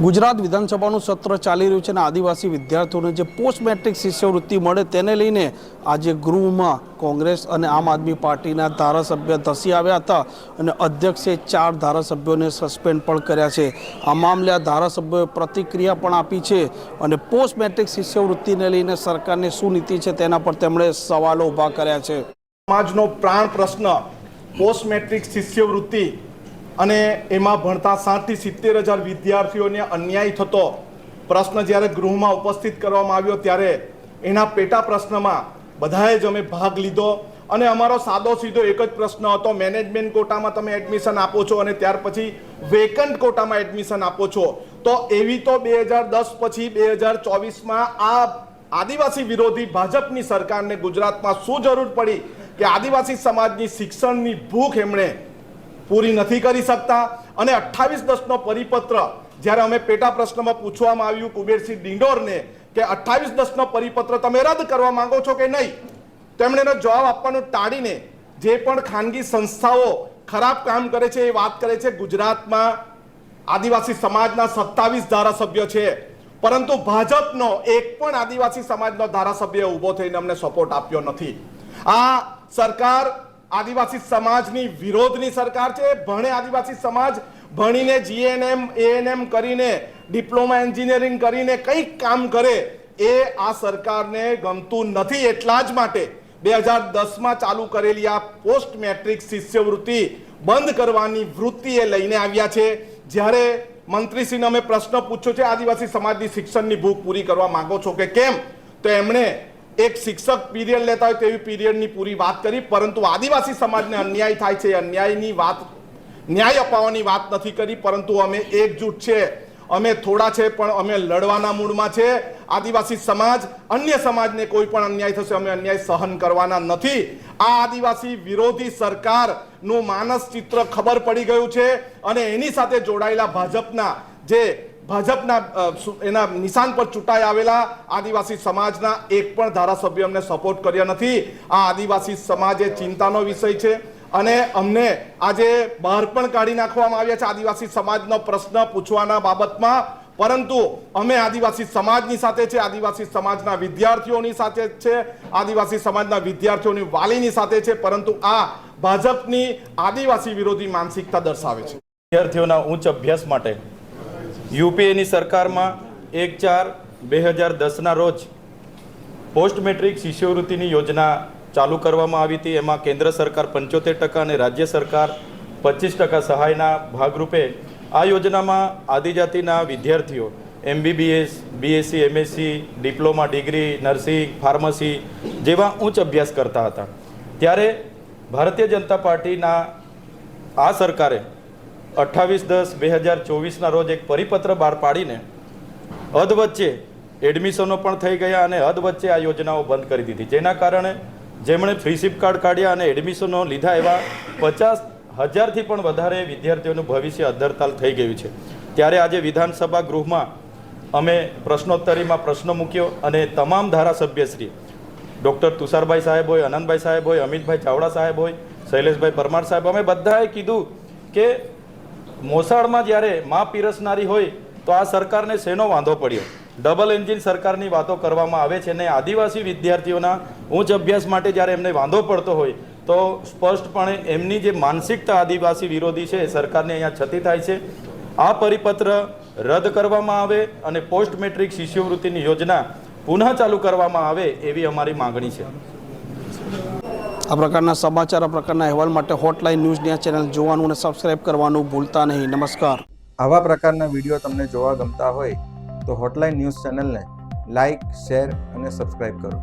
ગુજરાત વિધાનસભાનું સત્ર ચાલી રહ્યું છે અને આદિવાસી વિદ્યાર્થીઓને જે પોસ્ટ મેટ્રિક શિષ્યવૃત્તિ મળે તેને લઈને આજે ગૃહમાં કોંગ્રેસ અને આમ આદમી પાર્ટીના ધારાસભ્ય ધસી આવ્યા હતા અને અધ્યક્ષે ચાર ધારાસભ્યોને સસ્પેન્ડ પણ કર્યા છે. આ મામલે આ ધારાસભ્યોએ પ્રતિક્રિયા પણ આપી છે અને પોસ્ટ મેટ્રિક શિષ્યવૃત્તિને લઈને સરકારની શું નીતિ છે તેના પર તેમણે સવાલો ઊભા કર્યા છે. સમાજનો પ્રાણ પ્રશ્ન, પોસ્ટ મેટ્રિક શિષ્યવૃત્તિ અને એમાં ભણતા સાઠથી સિત્તેર હજાર વિદ્યાર્થીઓને અન્યાય થતો પ્રશ્ન જ્યારે ગૃહમાં ઉપસ્થિત કરવામાં આવ્યો ત્યારે એના પેટા પ્રશ્નમાં બધાએ જ અમે ભાગ લીધો અને અમારો સાદો સીધો એક જ પ્રશ્ન હતો, મેનેજમેન્ટ કોટામાં તમે એડમિશન આપો છો અને ત્યાર પછી વેકન્ટ કોટામાં એડમિશન આપો છો. તો એવી તો બે હજાર દસ પછી બે હજાર ચોવીસમાં આ આદિવાસી વિરોધી ભાજપની સરકારને ગુજરાતમાં શું જરૂર પડી કે આદિવાસી સમાજની શિક્ષણની ભૂખ એમણે પૂરી નથી કરી શકતા. અને અઠ્ઠાવીસ દસનો પરિપત્ર, જ્યારે અમે પેટા પ્રશ્નમાં પૂછવામાં આવ્યું કુબેરસિંહ ડિંડોરને કે અઠ્ઠાવીસ દસનો પરિપત્ર તમે રદ કરવા માંગો છો કે નહીં? તેમણે એનો જવાબ આપવાનું ટાળીને જે પણ ખાનગી સંસ્થાઓ ખરાબ કામ કરે છે એ વાત કરે છે. ગુજરાતમાં આદિવાસી સમાજના સત્તાવીસ ધારાસભ્ય છે. પરંતુ ભાજપનો એક પણ આદિવાસી સમાજનો ધારાસભ્ય ઊભો થઈને અમને સપોર્ટ આપ્યો નથી. આ સરકાર આદિવાસી સમાજની વિરોધની સરકાર છે. ભણે આદિવાસી સમાજ ભણીને જીએનએમ એએનએમ કરીને, ડિપ્લોમા એન્જિનિયરિંગ કરીને કંઈક કામ કરે, એ આ સરકારને ગમતું નથી. એટલા જ માટે બે હજાર દસમાં ચાલુ કરેલી આ પોસ્ટ મેટ્રિક શિષ્યવૃત્તિ બંધ કરવાની વૃત્તિ એ લઈને આવ્યા છે. જ્યારે મંત્રીશ્રીને અમે પ્રશ્ન પૂછ્યો છે, આદિવાસી સમાજની શિક્ષણની ભૂખ પૂરી કરવા માંગો છો કે કેમ? તો એમણે એક શિક્ષક પીરિયડ લેતા હોય તેવી પીરિયડની પૂરી વાત કરી, પરંતુ આદિવાસી સમાજને અન્યાય થાય છે. અન્યાયની વાત, ન્યાય અપાવવાની વાત નથી કરી, પરંતુ અમે એકજૂટ છે. અમે થોડા છે, પણ અમે લડવાના મૂડમાં છે. આદિવાસી સમાજ, અન્ય સમાજને કોઈ પણ અન્યાય થશે, અમે અન્યાય સહન કરવાના નથી. આ આદિવાસી વિરોધી સરકારનું માનસ ચિત્ર ખબર પડી ગયું છે અને એની સાથે જોડાયેલા ભાજપના જે ભાજપના એના નિશાન પર ચૂંટાઈ આવેલા આદિવાસી સમાજના એક પણ ધારાસભ્ય અમને સપોર્ટ કર્યા નથી. આ આદિવાસી સમાજ એ ચિંતાનો વિષય છે અને અમને આજે બહાર પણ કાઢી નાખવામાં આવ્યા છે આદિવાસી સમાજનો પ્રશ્ન પૂછવાના બાબતમાં. પરંતુ અમે આદિવાસી સમાજની સાથે છે, આદિવાસી સમાજના વિદ્યાર્થીઓની સાથે છે, આદિવાસી સમાજના વિદ્યાર્થીઓની વાલીની સાથે છે, પરંતુ આ ભાજપની આદિવાસી વિરોધી માનસિકતા દર્શાવે છે. વિદ્યાર્થીઓના ઉચ્ચ અભ્યાસ માટે યુપીએની સરકારમાં એક ચાર બે હજાર દસના રોજ પોસ્ટ મેટ્રિક શિષ્યવૃત્તિની યોજના ચાલુ કરવામાં આવી હતી. એમાં કેન્દ્ર સરકાર પંચોતેર ટકા અને રાજ્ય સરકાર પચીસ ટકા સહાયના ભાગરૂપે આ યોજનામાં આદિજાતિના વિદ્યાર્થીઓ, MBBS, BSc, MSc, diploma, degree, nursing, pharmacy જેવા ઉચ્ચ અભ્યાસ કરતા હતા. ત્યારે ભારતીય જનતા પાર્ટીના આ સરકારે અઠ્ઠાવીસ દસ બે હજાર ચોવીસના રોજ એક પરિપત્ર બહાર પાડીને અધવચ્ચે એડમિશનો પણ થઈ ગયા અને અધવચ્ચે આ યોજનાઓ બંધ કરી દીધી. જેના કારણે જેમણે ફ્રી શિપ કાર્ડ કાઢ્યા અને એડમિશનો લીધા એવા પચાસ હજારથી પણ વધારે વિદ્યાર્થીઓનું ભવિષ્ય અધરતાલ થઈ ગયું છે. ત્યારે આજે વિધાનસભા ગૃહમાં અમે પ્રશ્નોત્તરીમાં પ્રશ્ન મૂક્યો અને તમામ ધારાસભ્યશ્રી ડૉક્ટર તુષારભાઈ સાહેબ હોય, અનંતભાઈ સાહેબ હોય, અમિતભાઈ ચાવડા સાહેબ હોય, શૈલેષભાઈ પરમાર સાહેબ, અમે બધાએ કીધું કે મોસાળમાં જ્યારે માં પીરસનારી હોય તો આ સરકારને શેનો વાંધો પડ્યો? ડબલ એન્જિન સરકારની વાતો કરવામાં આવે છે અને આદિવાસી વિદ્યાર્થીઓના ઉચ્ચ અભ્યાસ માટે જ્યારે એમને વાંધો પડતો હોય, તો સ્પષ્ટપણે એમની જે માનસિકતા આદિવાસી વિરોધી છે એ સરકારને અહીંયા છતી થાય છે. આ પરિપત્ર રદ કરવામાં આવે અને પોસ્ટ મેટ્રિક શિષ્યવૃત્તિની યોજના પુનઃ ચાલુ કરવામાં આવે એવી અમારી માંગણી છે. આ પ્રકારના સમાચાર, આ પ્રકારના અહેવાલ માટે હોટલાઇન ન્યૂઝની આ ચેનલ જોવાનું અને સબસ્ક્રાઇબ કરવાનું ભૂલતા નહીં. નમસ્કાર. આવા પ્રકારના વીડિયો તમને જોવા ગમતા હોય તો હોટલાઇન ન્યૂઝ ચેનલને લાઇક શેર અને સબસ્ક્રાઇબ કરો.